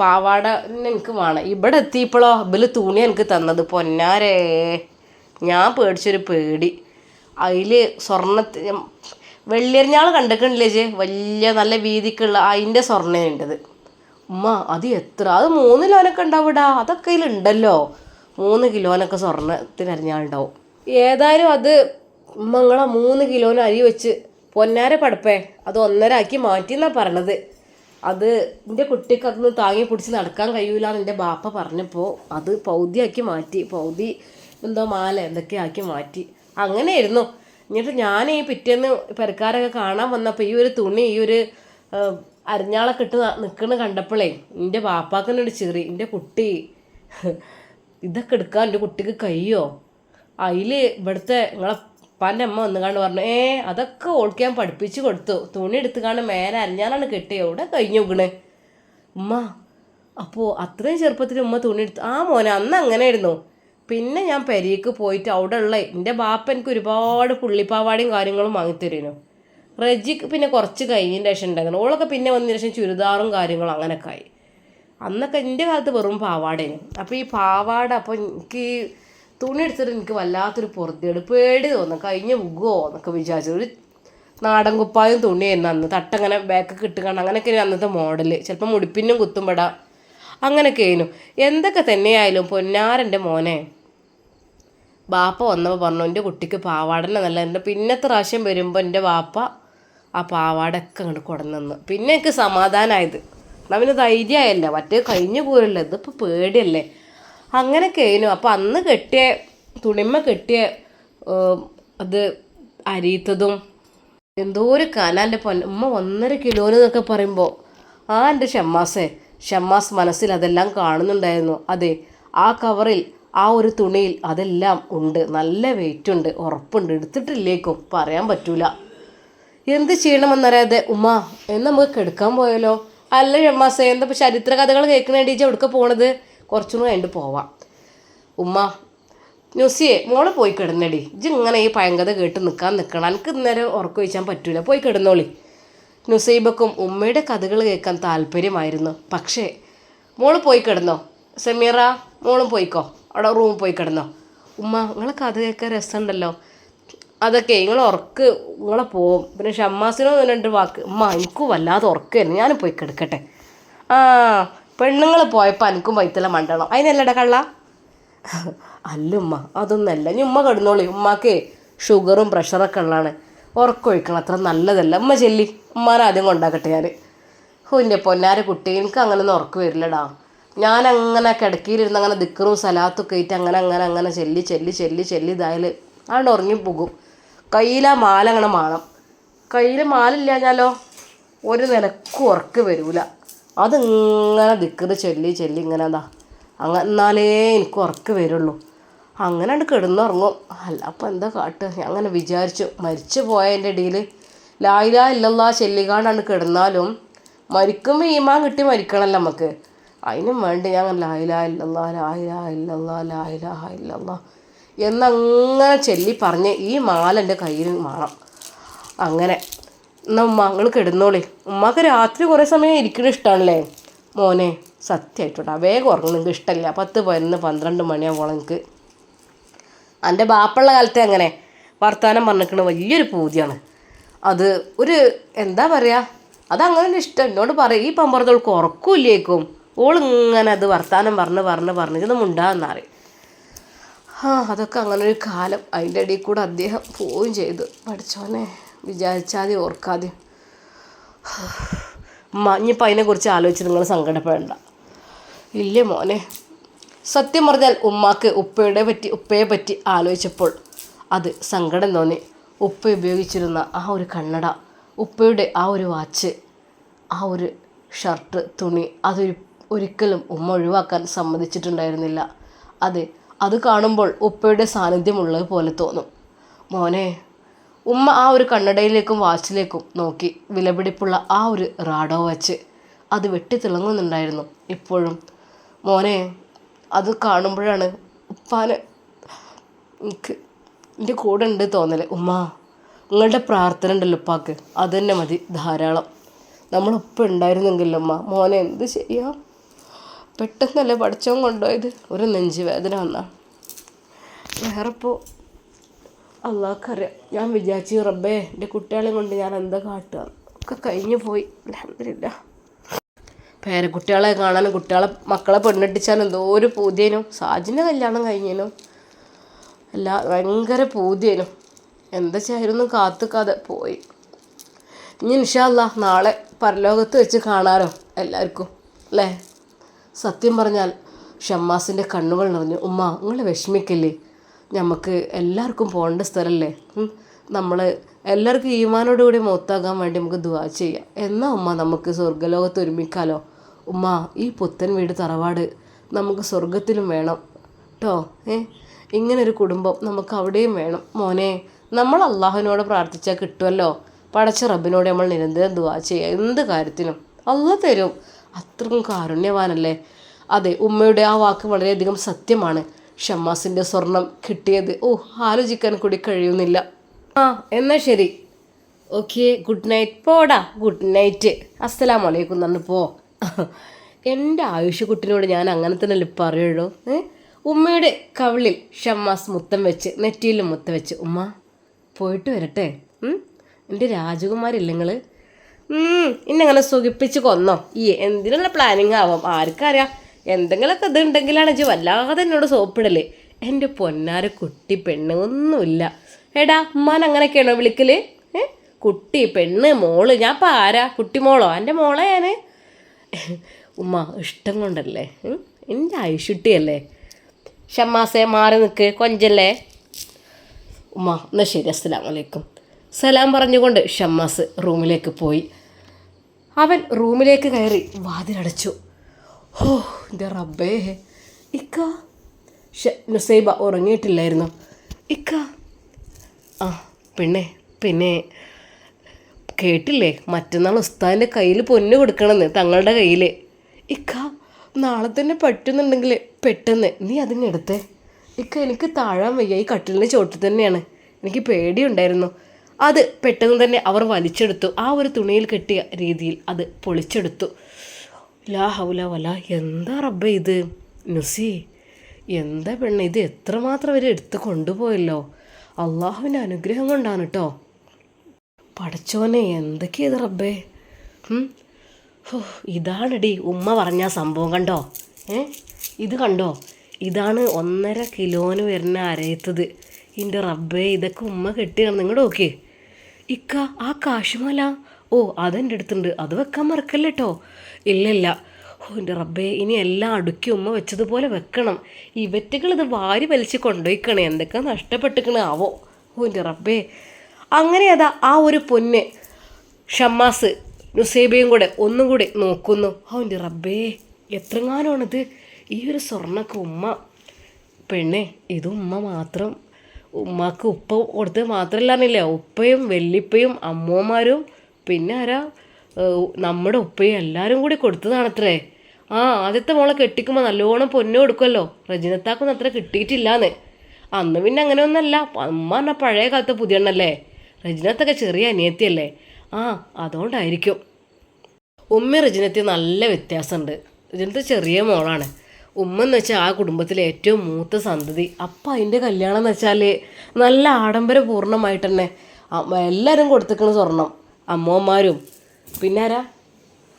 പാവാട എനിക്ക് വേണം. ഇവിടെ എത്തിയപ്പോഴോ ഇവൽ തുണി എനിക്ക് തന്നത്. പൊന്നാരേ. ഞാൻ പേടിച്ചൊരു പേടി. അതിൽ സ്വർണത്തി വെള്ളിയറിഞ്ഞാൾ കണ്ടിട്ടുണ്ടല്ലേ ചേ വലിയ നല്ല വീതിക്കുള്ള അതിന്റെ സ്വർണയുണ്ടത് ഉമ്മ അത് എത്ര? അത് മൂന്ന് കിലോനൊക്കെ ഉണ്ടാവിടാ അതൊക്കെ അതിലുണ്ടല്ലോ മൂന്ന് കിലോനൊക്കെ സ്വർണത്തിന് അരിഞ്ഞാളുണ്ടാവും ഏതായാലും അത് ഉമ്മ നിങ്ങളെ മൂന്ന് കിലോന് അരി വെച്ച് പൊന്നാര പടപ്പേ അത് ഒന്നര ആക്കി മാറ്റി എന്നാണ് പറഞ്ഞത്. അത് എന്റെ കുട്ടിക്ക് അതൊന്ന് താങ്ങി പിടിച്ച് നടക്കാൻ കഴിയൂല എന്ന് എന്റെ ബാപ്പ പറഞ്ഞപ്പോൾ അത് പൗതിയാക്കി മാറ്റി പൗതി എന്തോ മാല എന്തൊക്കെ ആക്കി മാറ്റി. അങ്ങനെയായിരുന്നു. എന്നിട്ട് ഞാൻ ഈ പിറ്റേന്ന് പെരക്കാരൊക്കെ കാണാൻ വന്നപ്പോൾ ഈ ഒരു തുണി ഈ ഒരു അരിഞ്ഞാളൊക്കെ ഇട്ട് നിൽക്കണ കണ്ടപ്പോഴേ എന്റെ ബാപ്പാക്കനോട് ചെറി എന്റെ കുട്ടി. ഇതൊക്കെ എടുക്കാൻ എന്റെ കുട്ടിക്ക് കഴിയോ? അതിൽ ഇവിടുത്തെ നിങ്ങളെ ഉപ്പാന്റെ അമ്മ വന്നുകാണ്ട് പറഞ്ഞു ഏ അതൊക്കെ ഓൾക്ക് ഞാൻ പഠിപ്പിച്ച് കൊടുത്തു. തുണി എടുത്തുകാണ്ട് മേലെ അരഞ്ഞാലാണ് കെട്ടിയത് അവിടെ കഴിഞ്ഞു നോക്കണേ ഉമ്മ അപ്പോൾ അത്രയും ചെറുപ്പത്തിൽ ഉമ്മ തുണി എടുത്തു ആ മോനെ അന്ന് അങ്ങനെ ആയിരുന്നു പിന്നെ ഞാൻ പെരിയക്ക് പോയിട്ട് അവിടെ ഉള്ള എന്റെ ബാപ്പ എനിക്ക് ഒരുപാട് പുള്ളിപ്പാവാടയും കാര്യങ്ങളും വാങ്ങിത്തരുന്നു. റജിക്ക് പിന്നെ കുറച്ച് കഴിഞ്ഞതിന്റെ ശേഷം ഉണ്ടായിരുന്നു. ഓളൊക്കെ പിന്നെ വന്നതിന് ശേഷം ചുരിദാറും കാര്യങ്ങളും അങ്ങനെയൊക്കെ ആയി. അന്നൊക്കെ എന്റെ കാലത്ത് വെറും പാവാടേനു അപ്പോൾ ഈ പാവാട അപ്പോൾ എനിക്ക് തുണി എടുത്തിട്ട് എനിക്ക് വല്ലാത്തൊരു പുറത്തേട് പേടി തോന്നും. കഴിഞ്ഞ് പോകുമോ എന്നൊക്കെ വിചാരിച്ചു. ഒരു നാടൻ കുപ്പായും തുണിയായിരുന്നു അന്ന്. തട്ടങ്ങനെ ബാക്ക് കിട്ടുകയാണ് അങ്ങനെയൊക്കെ അന്നത്തെ മോഡൽ ചിലപ്പോൾ മുടിപ്പിന്നും കുത്തുമ്പടാ അങ്ങനെയൊക്കെ ആയിരുന്നു എന്തൊക്കെ തന്നെയായാലും പൊന്നാരന്റെ മോനെ ബാപ്പ വന്നപ്പോൾ പറഞ്ഞു എന്റെ കുട്ടിക്ക് പാവാടനെ നല്ല എന്റെ പിന്നത്തെ പ്രാവശ്യം വരുമ്പോൾ എന്റെ ബാപ്പ ആ പാവാടൊക്കെ അങ്ങോട്ട് കൊണ്ടുവന്നു പിന്നെ എനിക്ക് സമാധാനമായത് നമ്മൾ ധൈര്യമായല്ല. മറ്റേ കഴിഞ്ഞു പോരല്ലോ. ഇതിപ്പോൾ പേടിയല്ലേ? അങ്ങനെയൊക്കെ ആയിരുന്നു അപ്പോൾ അന്ന് കെട്ടിയ തുണിമ കെട്ടിയ അത് അരിയത്തതും എന്തോ ഒരു കനാന്റെ പൊന്ന ഉമ്മ ഒന്നര കിലോന് എന്നൊക്കെ പറയുമ്പോൾ ആ എന്റെ ഷമ്മാസേ ഷമ്മാസ് മനസ്സിൽ അതെല്ലാം കാണുന്നുണ്ടായിരുന്നു. അതെ ആ കവറിൽ ആ ഒരു തുണിയിൽ അതെല്ലാം ഉണ്ട്. നല്ല വെയിറ്റ് ഉണ്ട് ഉറപ്പുണ്ട്. എടുത്തിട്ടില്ലേക്കും പറയാൻ പറ്റൂല. എന്ത് ചെയ്യണമെന്നറിയാതെ ഉമ്മ എന്ന് നമുക്ക് കെടുക്കാൻ പോയാലോ? അല്ല ഷമ്മാസേ എന്താ ചരിത്ര കഥകൾ കേൾക്കുന്ന വേണ്ടിയിട്ട് എവിടേക്ക് പോണത്? കുറച്ചും കൂടെ അതിന്റെ പോവാം. ഉമ്മ ന്യൂസിയെ മോൾ പോയി കിടന്നടി. ഇജ്ജ് ഇങ്ങനെ ഈ പയങ്കത കേട്ട് നിൽക്കാൻ നിൽക്കണം എനിക്ക് ഇന്നേരം ഉറക്കം വെച്ചാൽ പറ്റൂല. പോയി കിടന്നോളി. നുസൈബക്കും ഉമ്മയുടെ കഥകൾ കേൾക്കാൻ താല്പര്യമായിരുന്നു. പക്ഷേ മോൾ പോയി കിടന്നോ? സമീറ മോളും പോയിക്കോ? അവിടെ റൂമിൽ പോയി കിടന്നോ? ഉമ്മ നിങ്ങളെ കഥ കേൾക്കാൻ രസമുണ്ടല്ലോ. അതൊക്കെ നിങ്ങൾ ഉറക്ക് നിങ്ങളെ പോവും. പിന്നെ ഷമ്മാസിനോ രണ്ട് വാക്ക്. ഉമ്മ എനിക്കും വല്ലാതെ ഉറക്കായിരുന്നു ഞാനും പോയി കിടക്കട്ടെ. ആ പെണ്ണുങ്ങൾ പോയപ്പോൾ എനിക്കും വൈത്തല മണ്ടണം. അതിനല്ലടാ കള്ള? അല്ല ഉമ്മ അതൊന്നല്ല. ഇനി ഉമ്മ കിടന്നോളി. ഉമ്മക്ക് ഷുഗറും പ്രഷറൊക്കെ ഉള്ളതാണ്. ഉറക്കൊഴിക്കണം. അത്ര നല്ലതല്ല. ഉമ്മ ചെല്ലി. ഉമ്മാനെ ആദ്യം കൊണ്ടാക്കട്ടെ ഞാൻ ഹോ എന്റെ പൊന്നാര കുട്ടി എനിക്ക് അങ്ങനെ ഒന്നും ഉറക്കം വരില്ലടാ. ഞാൻ അങ്ങനെ കിടക്കിയിലിരുന്ന് അങ്ങനെ ദിക്കറും സലാത്തൊക്കെ ആയിട്ട് അങ്ങനെ അങ്ങനെ അങ്ങനെ ചെല്ലി ചെല്ലി ചെല്ലി ചെല്ലി ഇതായാൽ അതുകൊണ്ട് ഉറങ്ങിപ്പോകും കയ്യിലാ മാല അങ്ങനെ മാണം. കയ്യിൽ മാലില്ലാഞ്ഞാലോ? ഒരു നിലക്കും ഉറക്ക് വരൂല. അതിങ്ങനെ ദിക്കറ് ചൊല്ലി ചൊല്ലി ഇങ്ങനെ എന്താ അങ്ങ എന്നാലേ എനിക്ക് ഉറക്ക് വരുള്ളൂ. അങ്ങനെ ഉണ്ട് കിടന്നുറങ്ങും. അല്ല അപ്പം എന്താ കാട്ട്? അങ്ങനെ വിചാരിച്ചു. മരിച്ചു പോയതിന്റെ ഇടയിൽ ലായില ഇല്ലല്ലാ ചെല്ലിക്കാണ്ടാണ് കിടന്നാലും മരിക്കുമ്പോൾ ഈമാൻ കിട്ടി മരിക്കണമല്ലോ നമുക്ക് അതിനും വേണ്ടി ഞാൻ ലായില ഇല്ലല്ലാ ലായില ഇല്ലല്ലാ ലായില ഇല്ലല്ലാ എന്നങ്ങനെ ചൊല്ലി പറഞ്ഞ് ഈ മാല എന്റെ കയ്യിൽ വേണം അങ്ങനെ എന്നാ ഉമ്മ നിങ്ങൾ കിടന്നോളി. ഉമ്മക്ക് രാത്രി കുറേ സമയം ഇരിക്കണ ഇഷ്ടമാണല്ലേ മോനെ സത്യമായിട്ടോട്ടാ വേഗം ഉറങ്ങണം. നിങ്ങൾക്ക് ഇഷ്ടമില്ല പത്ത് പതിനൊന്ന് പന്ത്രണ്ട് മണിയാവോളം എനിക്ക് എന്റെ ബാപ്പുള്ള കാലത്തെ അങ്ങനെ വർത്തമാനം പറഞ്ഞിരിക്കുന്നത് വലിയൊരു പൂതിയാണ്. അത് ഒരു എന്താ പറയുക അതങ്ങനെ ഇഷ്ടം. എന്നോട് പറയും ഈ പമ്പറത്തോൾക്ക് ഉറക്കമില്ലേക്കും ഓളിങ്ങനെ അത് വർത്തമാനം പറഞ്ഞ് പറഞ്ഞ് പറഞ്ഞ് ഇത് മുണ്ടാന്നറി ആ അതൊക്കെ അങ്ങനൊരു കാലം. അതിന്റെ ഇടയിൽ കൂടെ അദ്ദേഹം പോവുകയും ചെയ്തു. പഠിച്ചോനെ വിചാരിച്ചാതെ ഓർക്കാതെ. മഞ്ഞിപ്പം അതിനെക്കുറിച്ച് ആലോചിച്ച് നിങ്ങൾ സങ്കടപ്പെടണ്ട. ഇല്ല മോനെ. സത്യം പറഞ്ഞാൽ ഉമ്മാക്ക് ഉപ്പയുടെ പറ്റി ഉപ്പയെ പറ്റി ആലോചിച്ചപ്പോൾ അത് സങ്കടം തോന്നി. ഉപ്പ ഉപയോഗിച്ചിരുന്ന ആ ഒരു കണ്ണട ഉപ്പയുടെ ആ ഒരു വാച്ച് ആ ഒരു ഷർട്ട് തുണി അതൊരു ഒരിക്കലും ഉമ്മ ഒഴിവാക്കാൻ സമ്മതിച്ചിട്ടുണ്ടായിരുന്നില്ല. അതെ അത് കാണുമ്പോൾ ഉപ്പയുടെ സാന്നിധ്യമുള്ളത് പോലെ തോന്നും. മോനെ ഉമ്മ ആ ഒരു കണ്ണടയിലേക്കും വാച്ചിലേക്കും നോക്കി വിലപിടിപ്പുള്ള ആ ഒരു റാഡോ വാച്ച് അത് വെട്ടിത്തിളങ്ങുന്നുണ്ടായിരുന്നു ഇപ്പോഴും മോനെ അത് കാണുമ്പോഴാണ് ഉപ്പാന് എനിക്ക് എന്റെ കൂടെ ഉണ്ട് തോന്നൽ. ഉമ്മ നിങ്ങളുടെ പ്രാർത്ഥന ഉണ്ടല്ലോ ഉപ്പാക്ക്. അത് തന്നെ മതി ധാരാളം. നമ്മളൊപ്പം ഉണ്ടായിരുന്നെങ്കിലും ഉമ്മ? മോനെ എന്ത് ചെയ്യാം? പെട്ടെന്നല്ലേ പഠിച്ചവൻ കൊണ്ടുപോയത്? ഒരു നെഞ്ചുവേദന വന്നാ. വേറെ ഇപ്പോൾ അള്ളാഹ്ക്കറിയാം. ഞാൻ വിചാരിച്ചു റബ്ബേ എന്റെ കുട്ടികളെ കൊണ്ട് ഞാൻ എന്താ കാട്ടുക? ഒക്കെ കഴിഞ്ഞു പോയി. അലഹമില്ല പേരക്കുട്ടികളെ കാണാനും കുട്ടികളെ മക്കളെ പെണ്ണിട്ടിച്ചാൽ എന്തോ ഒരു പൂതിയനും. സാജിന്റെ കല്യാണം കഴിഞ്ഞേനും. അല്ല ഭയങ്കര പൂതിയനും. എന്താ ചെയ്യാനൊന്നും കാത്തുക്കാതെ പോയി. ഇനി ഇൻഷാല്ല നാളെ പരലോകത്ത് വെച്ച് കാണാലോ എല്ലാവർക്കും. അല്ലേ? സത്യം പറഞ്ഞാൽ ഷമ്മാസിന്റെ കണ്ണുകൾ നിറഞ്ഞു ഉമ്മ നിങ്ങൾ വിഷമിക്കില്ലേ? നമുക്ക് എല്ലാവർക്കും പോകേണ്ട സ്ഥലമല്ലേ നമ്മൾ എല്ലാവർക്കും ഈമാനോടുകൂടി മൊത്താകാൻ വേണ്ടി നമുക്ക് ദുവാ ചെയ്യാം. എന്നാ ഉമ്മ നമുക്ക് സ്വർഗലോകത്ത് ഒരുമിക്കാലോ? ഉമ്മ ഈ പുത്തൻ വീട് തറവാട് നമുക്ക് സ്വർഗത്തിലും വേണം. കേട്ടോ ഏ? ഇങ്ങനൊരു കുടുംബം നമുക്ക് അവിടെയും വേണം. മോനെ നമ്മൾ അള്ളാഹുവിനോട് പ്രാർത്ഥിച്ചാൽ കിട്ടുമല്ലോ പടച്ച റബ്ബിനോട് നമ്മൾ നിരന്തരം ദുവാ ചെയ്യുക എന്ത് കാര്യത്തിനും? അല്ല തരും. അത്രയും കാരുണ്യവാനല്ലേ? അതെ ഉമ്മയുടെ ആ വാക്ക് വളരെയധികം സത്യമാണ്. ഷമ്മാസിന്റെ സ്വർണം കിട്ടിയത്. ഓ ആലോചിക്കാൻ കൂടി കഴിയുന്നില്ല. ആ എന്നാൽ ശരി. ഓക്കെ ഗുഡ് നൈറ്റ് പോടാ ഗുഡ് നൈറ്റ് അസ്സലാം വലൈക്കും പറഞ്ഞു പോ. എന്റെ ആയുഷ് കുട്ടിനോട് ഞാൻ അങ്ങനെ തന്നെ പറയുള്ളൂ? ഉമ്മയുടെ കവിളിൽ ഷമ്മാസ് മുത്തം വെച്ച് നെറ്റിയിൽ മുത്തം വെച്ച് ഉമ്മ പോയിട്ട് വരട്ടെ. എന്റെ രാജകുമാരില്ല നിങ്ങൾ ഇന്നങ്ങനെ സുഖിപ്പിച്ച് കൊന്നോ? ഈ എന്തിനുള്ള പ്ലാനിങ് ആവാം? ആർക്കറിയാം. എന്തെങ്കിലുമൊക്കെ ഇത് ഉണ്ടെങ്കിലാണ് ഇജ്ജ് വല്ലാതെ എന്നോട് സോപ്പിടൽ. എന്റെ പൊന്നാര കുട്ടി പെണ്ണ് ഒന്നുമില്ല. എടാ ഉമ്മാൻ അങ്ങനെയൊക്കെയാണോ വിളിക്കൽ? കുട്ടി പെണ്ണ് മോൾ ഞാൻ ഇപ്പം ആരാ? കുട്ടി മോളോ? എന്റെ മോളെ ഞാൻ ഉമ്മ ഇഷ്ടം കൊണ്ടല്ലേ? എന്റെ ആയുഷുട്ടിയല്ലേ ഷമ്മാസെ മാറി നിൽക്ക് കൊഞ്ചല്ലേ? ഉമ്മ എന്നാൽ ശരി അസ്സലാം വലൈക്കും സലാം പറഞ്ഞുകൊണ്ട് ഷമ്മാസ് റൂമിലേക്ക് പോയി. അവൻ റൂമിലേക്ക് കയറി വാതിലടച്ചു. ഹോ എന്റെ റബ്ബേ. ഇക്ക. നുസൈബ ഉറങ്ങിയിട്ടില്ലായിരുന്നു. ഇക്ക. ആ പിന്നെ പിന്നെ. കേട്ടില്ലേ? മറ്റന്നാൾ ഉസ്താദിന്റെ കയ്യിൽ പൊന്ന് കൊടുക്കണമെന്ന് തങ്ങളുടെ കയ്യിൽ ഇക്ക നാളെ തന്നെ പറ്റുന്നുണ്ടെങ്കിൽ പെട്ടെന്ന് നീ അതിനെടുത്തേ. ഇക്ക എനിക്ക് താഴാൻ വയ്യ. ഈ കട്ടിലിന്റെ ചോട്ടിൽ തന്നെയാണ്. എനിക്ക് പേടിയുണ്ടായിരുന്നു. അത് പെട്ടെന്ന് തന്നെ അവർ വലിച്ചെടുത്തു. ആ ഒരു തുണിയിൽ കെട്ടിയ രീതിയിൽ അത് പൊളിച്ചെടുത്തു. ലാ ഹൗല വല എന്താ റബ്ബേ ഇത്? നുസി എന്താ പെണ്ണ് ഇത് എത്രമാത്രം അവർ എടുത്ത് കൊണ്ടുപോയല്ലോ? അള്ളാഹുവിന്റെ അനുഗ്രഹം കൊണ്ടാണ് കേട്ടോ പഠിച്ചോനെ എന്തൊക്കെയാ ഇത് റബ്ബേ? ഇതാണെടി ഉമ്മ പറഞ്ഞ സംഭവം കണ്ടോ? ഏ? ഇത് കണ്ടോ? ഇതാണ് ഒന്നര കിലോന് വരുന്ന അരയത്തത്. എന്റെ റബ്ബേ ഇതൊക്കെ ഉമ്മ കെട്ടിയാണ് നിങ്ങൾ നോക്കിയേ. ഇക്ക ആ കാശുമല. ഓ അതെന്റെ അടുത്തുണ്ട്. അത് വെക്കാൻ മറക്കല്ലേ കേട്ടോ ഇല്ല ഇല്ല ഓ എന്റെ റബ്ബേ ഇനി എല്ലാം അടുക്കി ഉമ്മ വെച്ചതുപോലെ വെക്കണം. ഇവറ്റകൾ ഇത് വാരി വലിച്ച് കൊണ്ടുപോയിക്കണേ. എന്തൊക്കെ നഷ്ടപ്പെട്ടിക്കണേ ആവോ? ഓ എന്റെ റബ്ബേ. അങ്ങനെ അതാ ആ ഒരു പൊന്ന് ഷമ്മാസ് നുസേബയും കൂടെ ഒന്നും കൂടി നോക്കുന്നു. ഓ എന്റെ റബ്ബേ എത്രങ്ങാനാണിത്? ഈ ഒരു സ്വർണക്ക് ഉമ്മ. പെണ്ണേ ഇത് ഉമ്മ മാത്രം. ഉമ്മക്ക് ഉപ്പ കൊടുത്ത് മാത്രമല്ലാന്നില്ല ഉപ്പയും വെല്ലിപ്പയും അമ്മൂമ്മമാരും പിന്നെ ആരാ? നമ്മുടെ ഉപ്പയും എല്ലാവരും കൂടി കൊടുത്തതാണത്രേ ആ ആദ്യത്തെ മോളെ കെട്ടിക്കുമ്പോൾ നല്ലോണം പൊന്നു കൊടുക്കുമല്ലോ റജിനത്താക്കൊന്നും അത്ര കിട്ടിയിട്ടില്ലാന്ന്. അന്ന് പിന്നെ അങ്ങനെയൊന്നല്ല. അമ്മ പറഞ്ഞാൽ പഴയ കാലത്തെ പുതിയണ്ണല്ലേ? റജിനത്തൊക്കെ ചെറിയ അനിയത്തിയല്ലേ? ആ അതുകൊണ്ടായിരിക്കും. ഉമ്മ റജിനത്തി നല്ല വ്യത്യാസമുണ്ട്. റജിനത്ത് ചെറിയ മോളാണ്. ഉമ്മ എന്ന് വെച്ചാൽ ആ കുടുംബത്തിലെ ഏറ്റവും മൂത്ത സന്തതി. അപ്പം അതിന്റെ കല്യാണം എന്ന് വെച്ചാൽ നല്ല ആഡംബരപൂർണമായിട്ട് തന്നെ എല്ലാവരും കൊടുത്തിക്കണ സ്വർണം. അമ്മമാരും പിന്നെ ആരാ?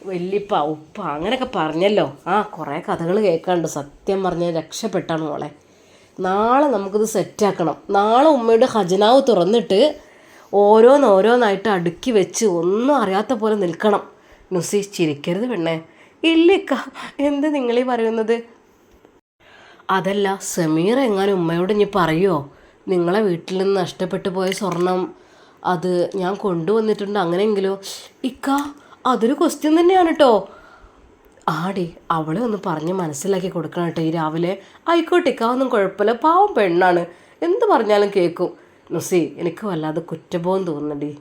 വല്യപ്പ ഉപ്പ അങ്ങനെയൊക്കെ പറഞ്ഞല്ലോ. ആ കുറേ കഥകൾ കേൾക്കാണ്ട് സത്യം പറഞ്ഞാൽ രക്ഷപ്പെട്ടാണ് മോളെ. നാളെ നമുക്കിത് സെറ്റാക്കണം. നാളെ ഉമ്മയുടെ ഖജനാവ് തുറന്നിട്ട് ഓരോന്നോരോന്നായിട്ട് അടുക്കി വെച്ച് ഒന്നും അറിയാത്ത പോലെ നിൽക്കണം. നുസി ചിരിക്കരുത് പെണ്ണേ. ഇല്ലിക്ക എന്ത് നിങ്ങളീ പറയുന്നത്? അതല്ല സമീർ എങ്ങാനും ഉമ്മയോട് ഇനി പറയുമോ നിങ്ങളെ വീട്ടിൽ നിന്ന് നഷ്ടപ്പെട്ടു പോയ സ്വർണം അത് ഞാൻ കൊണ്ടുവന്നിട്ടുണ്ട് അങ്ങനെയെങ്കിലോ? ഇക്ക അതൊരു ക്വസ്റ്റ്യൻ തന്നെയാണ് കേട്ടോ ആടി അവളെ ഒന്ന് പറഞ്ഞ് മനസ്സിലാക്കി കൊടുക്കണം കേട്ടോ ഈ രാവിലെ ആയിക്കോട്ടെ ഇക്ക ഒന്നും കുഴപ്പമില്ല. പാവം പെണ്ണാണ്. എന്ത് പറഞ്ഞാലും കേൾക്കും. നുസി എനിക്ക് വല്ലാതെ കുറ്റബോധം തോന്നുന്നുണ്ട്.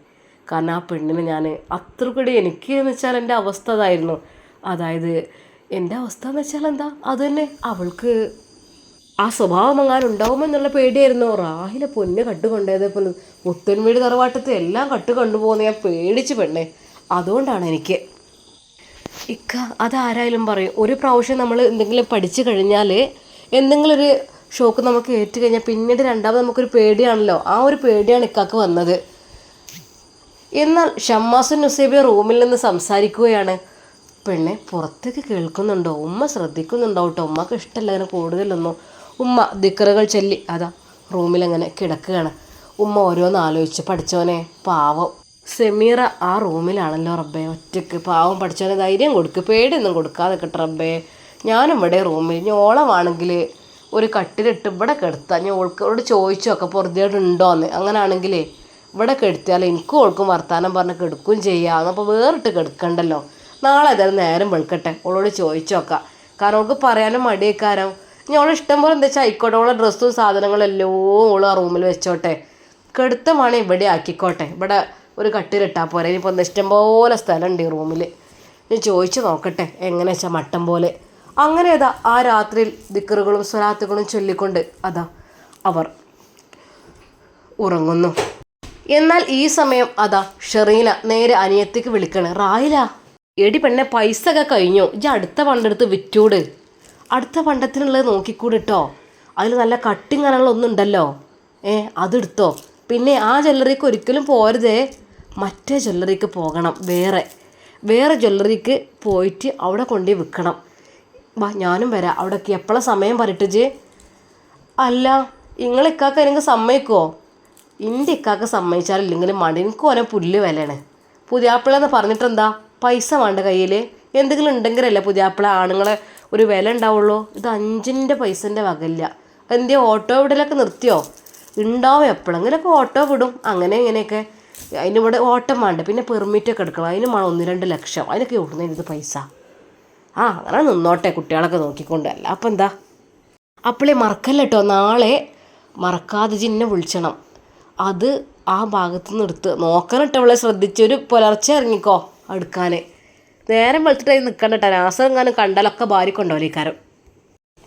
കാരണം ആ പെണ്ണിന് ഞാൻ അത്ര കൂടി എനിക്ക് എന്ന് വെച്ചാൽ എന്റെ അവസ്ഥ അതായിരുന്നു. അതായത് എന്റെ അവസ്ഥ എന്ന് വെച്ചാൽ എന്താ? അത് അവൾക്ക് ആ സ്വഭാവം എങ്ങാനും ഉണ്ടാവുമെന്നുള്ള പേടിയായിരുന്നു. റാഹിലെ പൊന്ന് കട്ട് കൊണ്ടുപോയതേപോലെ മുത്തൻവീട് തറവാട്ടത്തെ എല്ലാം കട്ട് കൊണ്ടുപോകുന്ന ഞാൻ പേടിച്ച് പെണ്ണേ. അതുകൊണ്ടാണ് എനിക്ക്. ഇക്ക അതാരായാലും പറയും. ഒരു പ്രാവശ്യം നമ്മൾ എന്തെങ്കിലും പഠിച്ചു കഴിഞ്ഞാൽ എന്തെങ്കിലും ഒരു ഷോക്ക് നമുക്ക് ഏറ്റു കഴിഞ്ഞാൽ പിന്നീട് രണ്ടാമത് നമുക്കൊരു പേടിയാണല്ലോ. ആ ഒരു പേടിയാണ് ഇക്കാക്ക് വന്നത്. എന്നാൽ ഷമ്മാസുൻ നുസൈബിയ റൂമിൽ നിന്ന് സംസാരിക്കുകയാണ്. പെണ്ണെ പുറത്തേക്ക് കേൾക്കുന്നുണ്ടോ? ഉമ്മ ശ്രദ്ധിക്കുന്നുണ്ടോ? കേട്ടോ ഉമ്മക്ക് ഇഷ്ടമല്ല അങ്ങനെ കൂടുതലൊന്നും. ഉമ്മ ദിക്കറുകൾ ചൊല്ലി അതാ റൂമിലങ്ങനെ കിടക്കുകയാണ്. ഉമ്മ ഓരോന്ന് ആലോചിച്ച് പഠിച്ചവനെ പാവം. സെമീറ ആ റൂമിലാണല്ലോ റബ്ബേ ഒറ്റയ്ക്ക് പാവം പഠിച്ചവനെ ധൈര്യം കൊടുക്ക് പേടിയൊന്നും കൊടുക്കാതെ കിട്ടും റബ്ബേ. ഞാനും ഇവിടെ റൂമിൽ ഇനി ഓളമാണെങ്കിൽ ഒരു കട്ടിലിട്ട് ഇവിടെ കെടുത്താൽ ഞാൻ ഓൾക്കോട് ചോദിച്ചൊക്കെ നോക്കാം പൊറുതിയോട് ഉണ്ടോന്ന്. അങ്ങനാണെങ്കിലേ ഇവിടെ കെടുത്തിയാൽ എനിക്കും ഓൾക്കും വർത്താനം പറഞ്ഞ് കെടുക്കുകയും ചെയ്യാം. അപ്പോൾ വേറിട്ട് കെടുക്കണ്ടല്ലോ. നാളെ ഏതായാലും നേരം വെളുക്കട്ടെ ഓളോട് ചോദിച്ചു നോക്കാം. കാരണം ഓൾക്ക് പറയാനും മടിയേക്കാരം. ഓളെ ഇഷ്ടം പോലെ എന്താ വെച്ചാൽ ആയിക്കോട്ടെ ഓളെ ഡ്രസ്സും സാധനങ്ങളും എല്ലാം ഓൾ ആ റൂമിൽ വെച്ചോട്ടെ. കെടുത്ത മണി ഇവിടെ ആക്കിക്കോട്ടെ. ഇവിടെ ഒരു കട്ടിലിട്ടാൽ പോരെ. ഇനിയിപ്പോൾ ഇഷ്ടം പോലെ സ്ഥലമുണ്ട് ഈ റൂമിൽ ഇനി ചോദിച്ചു നോക്കട്ടെ എങ്ങനെ വെച്ചാൽ മട്ടം പോലെ. അങ്ങനെ അതാ ആ രാത്രിയിൽ ദിക്കറുകളും സ്വലാത്തുകളും ചൊല്ലിക്കൊണ്ട് അതാ അവർ ഉറങ്ങുന്നു. എന്നാൽ ഈ സമയം അതാ ഷെറീന നേരെ അനിയത്തേക്ക് വിളിക്കണേ. റായില എടി പെണ്ണെ പൈസ ഒക്കെ കഴിഞ്ഞു? ഇജ അടുത്ത പണ്ടെടുത്ത് വിറ്റൂട്. അടുത്ത പണ്ടത്തിനുള്ളത് നോക്കിക്കൂടിട്ടോ. അതിൽ നല്ല കട്ടിങ് അങ്ങനെയുള്ള ഒന്നുണ്ടല്ലോ ഏ അതെടുത്തോ. പിന്നെ ആ ജ്വല്ലറിക്ക് ഒരിക്കലും പോരുതേ. മറ്റേ ജ്വല്ലറിക്ക് പോകണം വേറെ. വേറെ ജ്വല്ലറിക്ക് പോയിട്ട് അവിടെ കൊണ്ടുപോയി വിൽക്കണം. വാ ഞാനും വരാം. അവിടേക്ക് എപ്പോഴാണ് സമയം പറഞ്ഞിട്ട് അല്ല നിങ്ങൾ ഇക്കാക്ക എനിക്ക് സമ്മതിക്കുമോ എന്റെ ഇക്കാക്ക സമ്മതിച്ചാലില്ലെങ്കിലും മടി. എനിക്ക് ഓനെ പുല്ല് വിലയാണ്. പുതിയാപ്പിള എന്ന് പറഞ്ഞിട്ടെന്താ? പൈസ വേണ്ട കയ്യിൽ എന്തെങ്കിലും ഉണ്ടെങ്കിലല്ലേ പുതിയാപ്പിള ആണുങ്ങളെ ഒരു വില ഉണ്ടാവുള്ളൂ. ഇത് അഞ്ചിന്റെ പൈസന്റെ വകയില്ല. എന്തേ ഓട്ടോ വിടലൊക്കെ നിർത്തിയോ? ഉണ്ടാവും എപ്പോഴെങ്കിലൊക്കെ ഓട്ടോ വിടും. അങ്ങനെ ഇങ്ങനെയൊക്കെ. അതിന് ഇവിടെ ഓട്ടം വേണ്ട. പിന്നെ പെർമിറ്റൊക്കെ എടുക്കണം. അതിന് വേണം ഒന്ന് രണ്ട് ലക്ഷം. അതിനൊക്കെ ഇവിടുന്ന് ഇത് പൈസ? ആ അങ്ങനെ നിന്നോട്ടെ കുട്ടികളൊക്കെ നോക്കിക്കൊണ്ട്. അല്ല അപ്പം എന്താ? അപ്പോളേ മറക്കല്ല കേട്ടോ നാളെ മറക്കാതെ ജിന്നെ വിളിച്ചണം. അത് ആ ഭാഗത്ത് എടുത്ത് നോക്കണം കേട്ടോ അവളെ ശ്രദ്ധിച്ചൊരു പുലർച്ചെ ഇറങ്ങിക്കോ അടുക്കാൻ നേരം വെളുത്തിട്ടായി നിൽക്കണ്ട കേട്ടോ നാസം എങ്ങാനും കണ്ടാലൊക്കെ ഭാര്യക്കൊണ്ടോലേ കാരം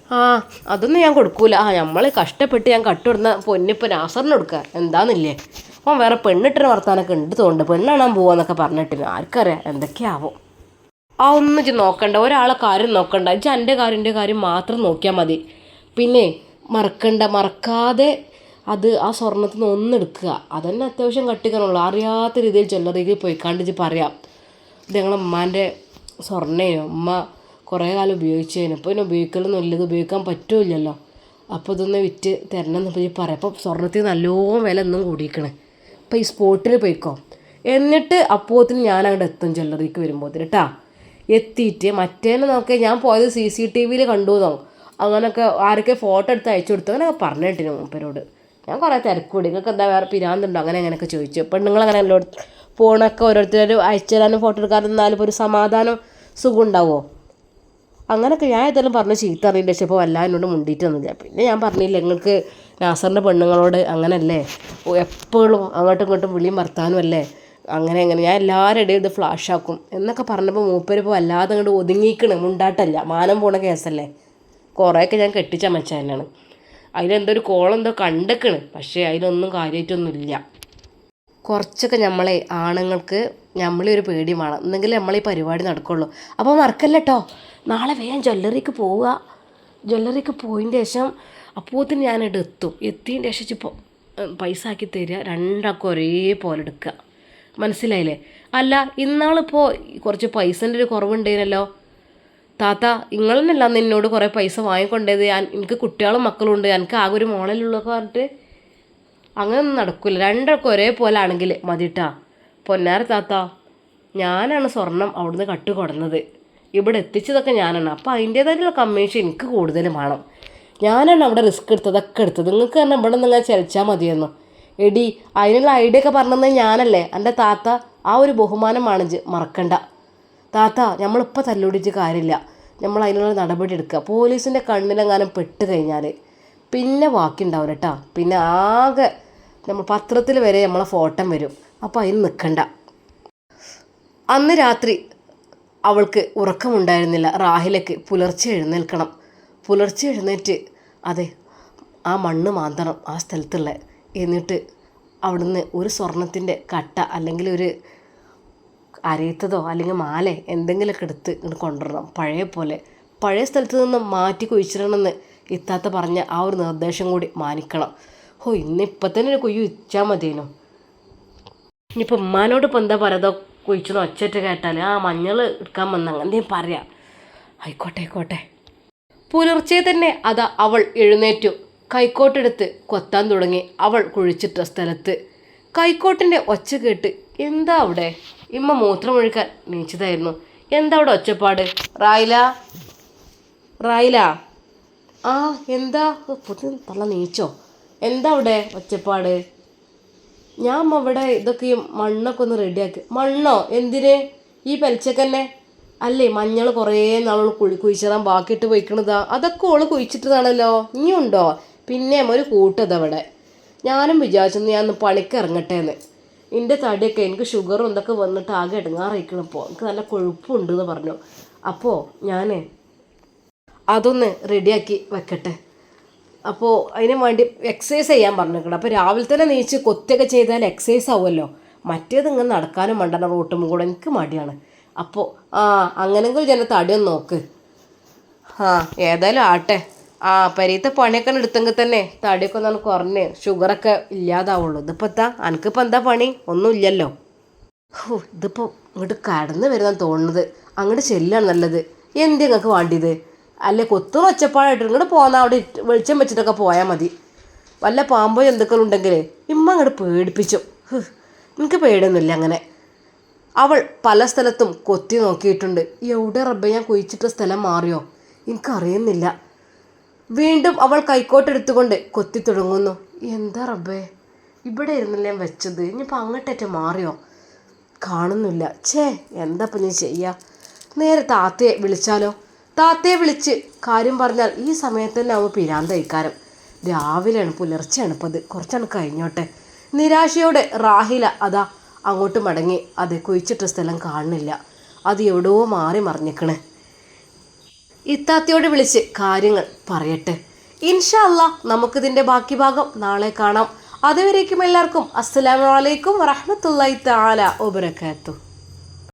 ആ അതൊന്നും ഞാൻ കൊടുക്കൂല. ആ നമ്മൾ കഷ്ടപ്പെട്ട് ഞാൻ കട്ടുവിടുന്ന പൊന്നിപ്പോൾ നാസറിന് കൊടുക്കുക എന്താന്നില്ലേ? അപ്പം വേറെ പെണ്ണിട്ടിന് വർത്താനൊക്കെ ഉണ്ട് തോന്നുന്നുണ്ട്. പെണ്ണാണാൻ പോവാന്നൊക്കെ പറഞ്ഞിട്ട് ആർക്കറിയാം എന്തൊക്കെയാവും. ആ ഒന്നും ഇജ്ജ് നോക്കണ്ട. ഒരാളെ കാര്യം നോക്കണ്ട. ഇജ്ജ് എന്റെ കാര്യം എന്റെ കാര്യം മാത്രം നോക്കിയാൽ മതി. പിന്നെ മറക്കണ്ട. മറക്കാതെ അത് ആ സ്വർണത്തിൽ നിന്ന് ഒന്നെടുക്കുക. അതന്നെ അത്യാവശ്യം കട്ടിക്കാനുള്ളൂ. അറിയാത്ത രീതിയിൽ ജ്വല്ലറിക്ക് പോയി ഇജ്ജ് പറയാം. ഇത് ഞങ്ങളെ ഉമ്മാന്റെ സ്വർണേനു. ഉമ്മ കുറേ കാലം ഉപയോഗിച്ചതിന് അപ്പോൾ പിന്നെ ഉപയോഗിക്കലൊന്നും ഇല്ല ഉപയോഗിക്കാൻ പറ്റുമില്ലല്ലോ അപ്പോൾ ഇതൊന്ന് വിറ്റ് തരണം എന്ന് ഇജ്ജ് പറയാം. അപ്പോൾ സ്വർണത്തിന് നല്ലോണം വില ഒന്നും കൂടിയിരിക്കണേ അപ്പോൾ ഈ സ്പോട്ടിൽ പോയിക്കോ. എന്നിട്ട് അപ്പോത്തിന് ഞാൻ അങ്ങോട്ട് എത്തും ജ്വല്ലറിക്ക് വരുമ്പോൾ കേട്ടാ എത്തിയിട്ട് മറ്റേനെ നോക്കി ഞാൻ പോയത് സി സി ടി വിയിൽ കണ്ടു എന്നോ അങ്ങനെയൊക്കെ ആരൊക്കെ ഫോട്ടോ എടുത്ത് അയച്ചു കൊടുത്തു. അങ്ങനെയൊക്കെ പറഞ്ഞിട്ടിന് മൂപ്പരോട്. ഞാൻ കുറേ തിരക്കൂടി നിങ്ങൾക്ക് എന്താ വേറെ പിരാന്തുണ്ടോ? അങ്ങനെ അങ്ങനെയൊക്കെ ചോദിച്ചു. പെണ്ണുങ്ങളങ്ങനെ എല്ലോ ഫോണൊക്കെ ഓരോരുത്തർ അയച്ചു തരാനും ഫോട്ടോ എടുക്കാനും എന്നാലും ഒരു സമാധാനം സുഖം ഉണ്ടാവുമോ അങ്ങനെയൊക്കെ ഞാൻ ഏതായാലും പറഞ്ഞ് ചീത്ത അറിയില്ല. പക്ഷേ ഇപ്പോൾ വല്ലാതെ എന്നോട് മുണ്ടിയിട്ടൊന്നുമില്ല പിന്നെ ഞാൻ പറഞ്ഞില്ല നിങ്ങൾക്ക് നാസറിന്റെ പെണ്ണുങ്ങളോട് അങ്ങനല്ലേ? എപ്പോഴും അങ്ങോട്ടും ഇങ്ങോട്ടും വിളിയും വർത്താനും അല്ലേ? അങ്ങനെ അങ്ങനെ ഞാൻ എല്ലാവരും ഇടയിൽ ഇത് ഫ്ലാഷ് ആക്കും. എന്നൊക്കെ പറഞ്ഞപ്പോൾ മൂപ്പര് ഇപ്പോൾ വല്ലാതെ അങ്ങോട്ട് ഒതുങ്ങിക്കണ് മുണ്ടാട്ടല്ല. മാനം പോണ കേസല്ലേ? കുറേയൊക്കെ ഞാൻ കെട്ടിച്ചമച്ച തന്നെയാണ്. അതിലെന്തോ ഒരു കോളെന്തോ കണ്ടേക്കണ്. പക്ഷേ അതിലൊന്നും കാര്യമായിട്ടൊന്നുമില്ല കുറച്ചൊക്കെ നമ്മളെ ആണുങ്ങൾക്ക് നമ്മളൊരു പേടി വേണം. എന്നെങ്കിൽ നമ്മളീ പരിപാടി നടക്കുള്ളൂ. അപ്പോൾ മറക്കല്ല കേട്ടോ നാളെ വേഗം ജ്വല്ലറിക്ക് പോവുക. ജ്വല്ലറിക്ക് പോയതിന്റെ ശേഷം അപ്പോത്തിന് ഞാനിവിടെ എത്തും. എത്തിയതിന്റെ ശേഷം ഇപ്പോൾ പൈസ ആക്കി തരിക. രണ്ടാൾക്കും ഒരേപോലെ എടുക്കുക. മനസ്സിലായില്ലേ? അല്ല ഇന്നാളിപ്പോൾ കുറച്ച് പൈസന്റെ ഒരു കുറവുണ്ടായിരുന്നല്ലോ താത്ത നിങ്ങളെന്നല്ല അന്ന് എന്നോട് കുറേ പൈസ വാങ്ങിക്കൊണ്ടത് എനിക്ക് കുട്ടികളും മക്കളും ഉണ്ട് എനിക്ക് ആകെ ഒരു മോളിലുള്ളതൊക്കെ പറഞ്ഞിട്ട് അങ്ങനെയൊന്നും നടക്കില്ല രണ്ടൊക്കെ ഒരേപോലെ ആണെങ്കിൽ മതിട്ടാ. പൊന്നാര താത്ത ഞാനാണ് സ്വർണം അവിടുന്ന് കട്ട് കൊടുന്നത് ഇവിടെ എത്തിച്ചതൊക്കെ ഞാനാണ്. അപ്പോൾ അതിന്റേതായിട്ടുള്ള കമ്മീഷൻ എനിക്ക് കൂടുതലും വേണം. ഞാനാണ് അവിടെ റിസ്ക് എടുത്തതൊക്കെ എടുത്തത്. നിങ്ങൾക്ക് തന്നെ ഇവിടെ നിങ്ങൾ ചലിച്ചാൽ മതിയെന്നു? എടി അതിനുള്ള ഐഡിയ ഒക്കെ പറഞ്ഞത് ഞാനല്ലേ. എന്റെ താത്ത ആ ഒരു ബഹുമാനമാണ് മറക്കണ്ട. താത്ത നമ്മളിപ്പോൾ തല്ലുപിടിച്ച് കാര്യമില്ല. നമ്മൾ അതിനുള്ള നടപടി എടുക്കുക. പോലീസിന്റെ കണ്ണിലെങ്ങാനും പെട്ട് കഴിഞ്ഞാൽ പിന്നെ ബാക്കി കേട്ടോ പിന്നെ ആകെ നമ്മൾ പത്രത്തിൽ വരെ നമ്മളെ ഫോട്ടം വരും. അപ്പോൾ അതിന് നിൽക്കണ്ട അന്ന് രാത്രി അവൾക്ക് ഉറക്കമുണ്ടായിരുന്നില്ല. റാഹിലക്ക് പുലർച്ചെ എഴുന്നേൽക്കണം. പുലർച്ചെ എഴുന്നേറ്റ് അതെ ആ മണ്ണ് മാന്തണം ആ സ്ഥലത്തുള്ള എന്നിട്ട് അവിടുന്ന് ഒരു സ്വർണത്തിന്റെ കട്ട അല്ലെങ്കിൽ ഒരു അരയത്തതോ അല്ലെങ്കിൽ മാല എന്തെങ്കിലുമൊക്കെ എടുത്ത് ഇങ്ങോട്ട് കൊണ്ടുവരണം. പഴയ പോലെ. പഴയ സ്ഥലത്ത് നിന്ന് മാറ്റി കുഴിച്ചിടണമെന്ന് ഇത്താത്ത പറഞ്ഞ ആ ഒരു നിർദ്ദേശം കൂടി മാനിക്കണം. ഓ ഇന്നിപ്പം തന്നെ ഒരു കൊയ്യു ഇച്ചാൽ മതിയേനു. ഇനിയിപ്പോൾ ഉമ്മാനോട് ഇപ്പം എന്താ പറയുക കുഴിച്ചെന്ന് ഒച്ചയിട്ട് കേട്ടാൽ ആ മഞ്ഞൾ എടുക്കാൻ വന്ന അങ്ങനെ പറയാം. ആയിക്കോട്ടെ ആയിക്കോട്ടെ. പുലർച്ചെ തന്നെ അതാ അവൾ എഴുന്നേറ്റു. കൈക്കോട്ടെടുത്ത് കൊത്താൻ തുടങ്ങി അവൾ കുഴിച്ചിട്ട സ്ഥലത്ത്. കൈക്കോട്ടിന്റെ ഒച്ച കേട്ട് എന്താ അവിടെ? ഇമ്മ മൂത്രമൊഴുക്കാൻ നീച്ചതായിരുന്നു. എന്താ അവിടെ ഒച്ചപ്പാട്? റായില? റായില? ആ എന്താ? പുതിയ തള്ള നീച്ചോ? എന്താ അവിടെ ഒച്ചപ്പാട്? ഞാൻ അവിടെ ഇതൊക്കെ മണ്ണൊക്കെ ഒന്ന് റെഡിയാക്കി. മണ്ണോ? എന്തിന്? ഈ പലിച്ചക്കന്നെ അല്ലേ മഞ്ഞൾ കുറേ നാളോൾ കുഴി കുഴിച്ചിടാൻ ബാക്കിയിട്ട് പോയിക്കണതാ. അതൊക്കെ ഓൾ കുഴിച്ചിട്ടതാണല്ലോ. ഇനിയുണ്ടോ പിന്നെ ഒരു കൂട്ടത് അവിടെ. ഞാനും വിചാരിച്ചു ഞാൻ ഒന്ന് പണിക്ക് ഇറങ്ങട്ടെ എന്ന് എന്റെ തടിയൊക്കെ എനിക്ക് ഷുഗറും ഇതൊക്കെ വന്നിട്ട് ആകെ ഇടങ്ങാറിയിക്കണം ഇപ്പോൾ എനിക്ക് നല്ല കൊഴുപ്പുണ്ട് എന്ന് പറഞ്ഞു. അപ്പോൾ ഞാൻ അതൊന്ന് റെഡിയാക്കി വെക്കട്ടെ. അപ്പോൾ അതിന് വേണ്ടി എക്സസൈസ് ചെയ്യാൻ പറഞ്ഞിരിക്കണം. അപ്പോൾ രാവിലെ തന്നെ നീച്ച് കൊത്തിയൊക്കെ ചെയ്താൽ എക്സസൈസ് ആവുമല്ലോ. മറ്റേത് ഇങ്ങനെ നടക്കാനും മണ്ടന റോട്ടും കൂടെ എനിക്ക് മടിയാണ്. അപ്പോൾ ആ അങ്ങനെങ്കിലും ജന തടിയൊന്ന് നോക്ക്. ആ ഏതായാലും ആട്ടെ. ആ പരീത്തെ പണിയൊക്കെ എടുത്തെങ്കിൽ തന്നെ തടിയൊക്കെ ഒന്ന് കുറഞ്ഞ് ഷുഗറൊക്കെ ഇല്ലാതാവുള്ളൂ. ഇതിപ്പോൾ എന്താ? എനിക്കിപ്പോൾ എന്താ പണി? ഒന്നുമില്ലല്ലോ ഓ ഇതിപ്പോൾ ഇങ്ങോട്ട് കടന്ന് വരുന്ന തോന്നുന്നത്. അങ്ങോട്ട് ചെല്ലാണ് നല്ലത്. എന്ത് നിങ്ങൾക്ക് വേണ്ടിയത്? അല്ലെ കൊത്തും ഒച്ചപ്പാടായിട്ട് ഇങ്ങോട്ട് പോകുന്ന അവിടെ വെളിച്ചം വെച്ചിട്ടൊക്കെ പോയാൽ മതി. വല്ല പാമ്പോ എന്തൊക്കെ ഉണ്ടെങ്കിൽ ഇമ്മ അങ്ങോട്ട് പേടിപ്പിച്ചു. എനിക്ക് പേടിയൊന്നുമില്ല അങ്ങനെ. അവൾ പല സ്ഥലത്തും കൊത്തി നോക്കിയിട്ടുണ്ട്. എവിടെ റബ്ബ ഞാൻ കുഴിച്ചിട്ട സ്ഥലം മാറിയോ? എനിക്കറിയുന്നില്ല വീണ്ടും അവൾ കൈക്കോട്ടെടുത്തുകൊണ്ട് കൊത്തി തുടങ്ങുന്നു. എന്താ റബ്ബേ? ഇവിടെ ഇരുന്നില്ല ഞാൻ വെച്ചത്. ഇനിയിപ്പോൾ അങ്ങോട്ടേറ്റം മാറിയോ? കാണുന്നില്ല. ഛേ എന്താ ഇപ്പം ഞാൻ ചെയ്യുക നേരെ താത്തയെ വിളിച്ചാലോ? താത്തയെ വിളിച്ച് കാര്യം പറഞ്ഞാൽ ഈ സമയത്ത് തന്നെ അവ പിരാൻ ഇക്കാരം രാവിലെയാണ് പുലർച്ചെയാണ് ഇപ്പം അത് കുറച്ചാണ് കഴിഞ്ഞോട്ടെ. നിരാശയോടെ റാഹില അതാ അങ്ങോട്ട് മടങ്ങി. അത് കുഴിച്ചിട്ട സ്ഥലം കാണുന്നില്ല. അത് എവിടെയോ മാറി മറിഞ്ഞിക്കണേ. ഇത്താത്തയോട് വിളിച്ച് കാര്യങ്ങൾ പറയട്ടെ. ഇൻഷാ അല്ലാ നമുക്കിതിന്റെ ബാക്കി ഭാഗം നാളെ കാണാം. അതുവരേക്കും എല്ലാവർക്കും അസ്സലാമു അലൈക്കും വറഹ്മത്തുള്ളാഹി തആല വബറകാതുഹു.